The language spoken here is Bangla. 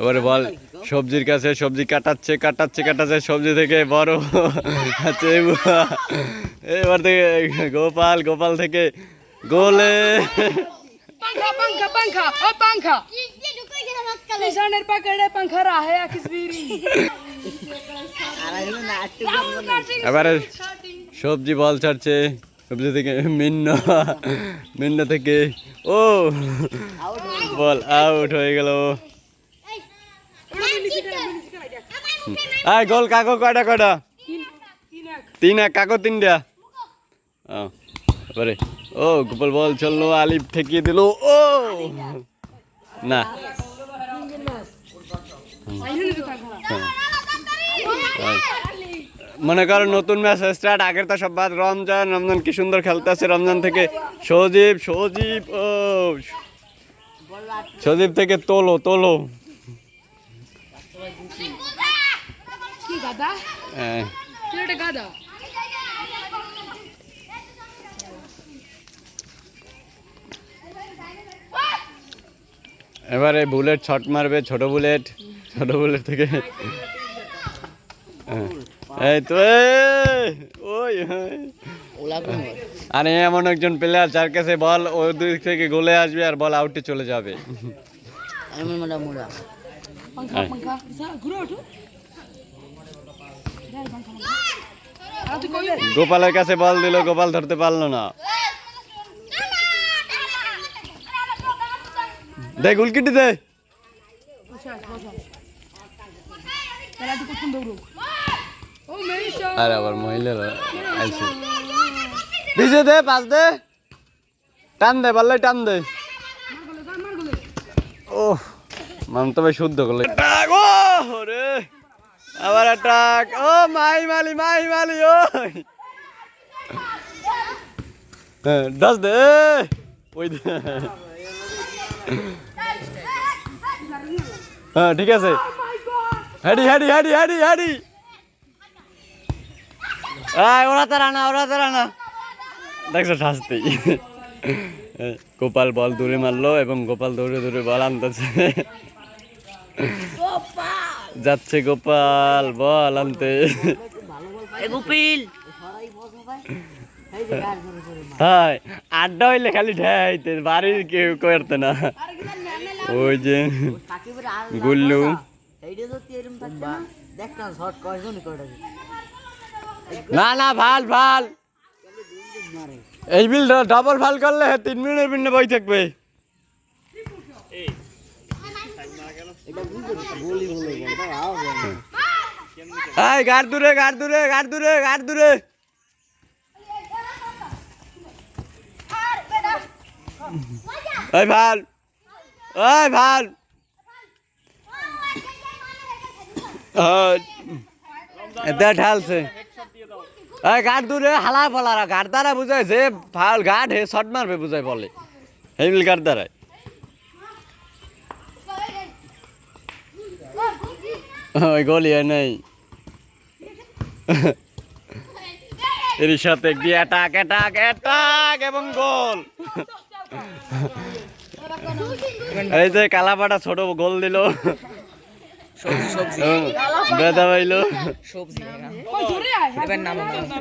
এবারে বল সবজির কাছে সবজি কাটাচ্ছে কাটাচ্ছে কাটাচ্ছে সবজি থেকে বড়। আচ্ছা এবার থেকে গোপাল গোপাল থেকে গোলে। এবারে সবজি বল ছাড়ছে সবজি থেকে মিন্ন মিন্ন থেকে ও বল আউট হয়ে গেল। আয় গোল কাকো কয়টা কয়টা? তিন এক। কাকো তিনটা। ও, এবারে ও গোপাল বল চলল আলিফ ঠেকিয়ে দিল ও! না। মনে করো নতুন ম্যাচ স্টার্ট আগের তো সব বাদ রমজান রমজান কি সুন্দর খেলতে আছে রমজান থেকে সজীব সজীব ও। সজীব থেকে তোলো তোলো। কি গাদা হ্যাঁ, গাদা এবারে বুলেট শট মারবে ছোট বুলেট। ছোট বুলেট থেকে। হ্যাঁ। এই তো এই, ওই ওই। আরে এমন একজন প্লেয়ার যার কাছে বল ওই দিক থেকে গোলে আসবে আর বল আউটে চলে যাবে। पंखा হ্যাঁ। पंखा घुरो उठो আর তুই কই গোপালের কাছে বল দিল গোপাল ধরতে পারলো না দে গুলকিটি দে বসা বসা তারা তুই কোন দৌড়ো ও মেরিশা আরে আবার মহিলারা আইছে দিছে দে পাস দে টান দে বললে টান দে মার গলে মার গলে ও মান তো ভাই শুদ্ধ করলে। টাক ও রে! আবার টাক ও মাই মালি মাই মালি ও! দশ দে ওই হ্যাঁ ঠিক আছে। হেডি হেডি হেডি হেডি হেডি। আয় ওরা তারা না ওরা তারা না দেখছ শাস্তি। গোপাল বল দূরে মারলো এবং গোপাল দৌড়ে দৌড়ে বল আনতেছে। যাচ্ছে গোপাল বল আনতে। হাই আড্ডা হইলে খালি ঢাইতে বাড়ির কেউ করতে না। ওই যে গুল্লু। না না ভালো ভালো। এই বিল ডাবল ভালো করলে তিন মিনিটের পিন্ডে বই থাকবে। এই গার দূরে গার দূরে গার দূরে গার দূরে। ভালো। এই, ভালো। ঢালছে। এই, গাড় দূরে, হালা ফলারা গাড় দ্বারা বুঝায় যে ভালো, গাড় হে শট মারবে, বুঝায় বলে। হেবিল গাড় দ্বারায়। ওই গলি হয় নাই। এর সাথে গিয়ে অ্যাটাক অ্যাটাক অ্যাটাক এবং গোল। এই যে কালাপাটা ছোট গোল দিল। বেদা পাইলো কই ধরে আয়